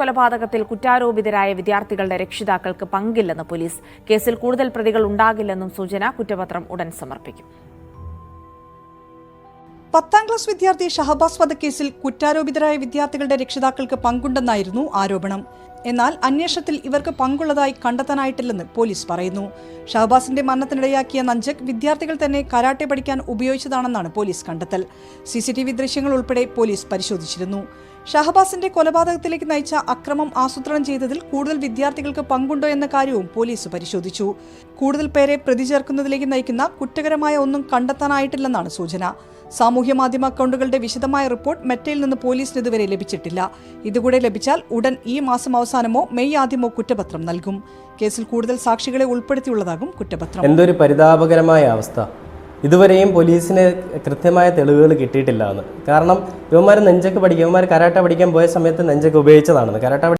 കൊലപാതകത്തിൽ കുറ്റാരോപിതരായ വിദ്യാർത്ഥികളുടെ രക്ഷിതാക്കൾക്ക് പങ്കില്ലെന്ന് പോലീസ്. കേസിൽ കൂടുതൽ പ്രതികൾ ഉണ്ടാകില്ലെന്നും സൂചന കുറ്റപത്രം ഉടൻ സമർപ്പിക്കും. പത്താം ക്ലാസ് വിദ്യാർത്ഥി ഷഹബാസ് വധക്കേസിൽ കുറ്റാരോപിതരായ വിദ്യാർത്ഥികളുടെ രക്ഷിതാക്കൾക്ക് പങ്കുണ്ടെന്നായിരുന്നു ആരോപണം. എന്നാൽ അന്വേഷണത്തിൽ ഇവർക്ക് പങ്കുള്ളതായി കണ്ടെത്താനായിട്ടില്ലെന്ന് പോലീസ് പറയുന്നു. ഷഹബാസിന്റെ മരണത്തിനിടയാക്കിയ നഞ്ചക് വിദ്യാർത്ഥികൾ തന്നെ കരാട്ടെ പഠിക്കാൻ ഉപയോഗിച്ചതാണെന്നാണ് പോലീസ് കണ്ടെത്തൽ. സി സി ടി വി ദൃശ്യങ്ങൾ ഉൾപ്പെടെ പോലീസ് പരിശോധിച്ചിരുന്നു. ഷഹബാസിന്റെ കൊലപാതകത്തിലേക്ക് നയിച്ച അക്രമം ആസൂത്രണം ചെയ്തതിൽ കൂടുതൽ വിദ്യാർത്ഥികൾക്ക് പങ്കുണ്ടോ എന്ന കാര്യവും പോലീസ് പരിശോധിച്ചു. കൂടുതൽ പേരെ പ്രതി ചേർക്കുന്നതിലേക്ക് നയിക്കുന്ന കുറ്റകരമായ ഒന്നും കണ്ടെത്താനായിട്ടില്ലെന്നാണ് സൂചന. സാമൂഹ്യ മാധ്യമ അക്കൗണ്ടുകളുടെ വിശദമായ റിപ്പോർട്ട് മെറ്റയിൽ നിന്ന് പോലീസിന് ഇതുവരെ ലഭിച്ചിട്ടില്ല. ഇതുകൂടെ ലഭിച്ചാൽ ഉടൻ ഈ മാസം അവസാനമോ മെയ് ആദ്യമോ കുറ്റപത്രം നൽകും. കേസിൽ കൂടുതൽ സാക്ഷികളെ ഉൾപ്പെടുത്തിയുള്ളതാകും കുറ്റപത്രം. എന്തൊരു പരിതാപകരമായ അവസ്ഥ. ഇതുവരെയും പോലീസിന് കൃത്യമായ തെളിവുകൾ കിട്ടിയിട്ടില്ല എന്ന്. കാരണം ഇവന്മാർ നെഞ്ചൊക്കെ പഠിക്കും. ഇവന്മാർ കരാട്ട പഠിക്കാൻ പോയ സമയത്ത് നെഞ്ചൊക്കെ ഉപയോഗിച്ചതാണെന്ന്. കരാട്ട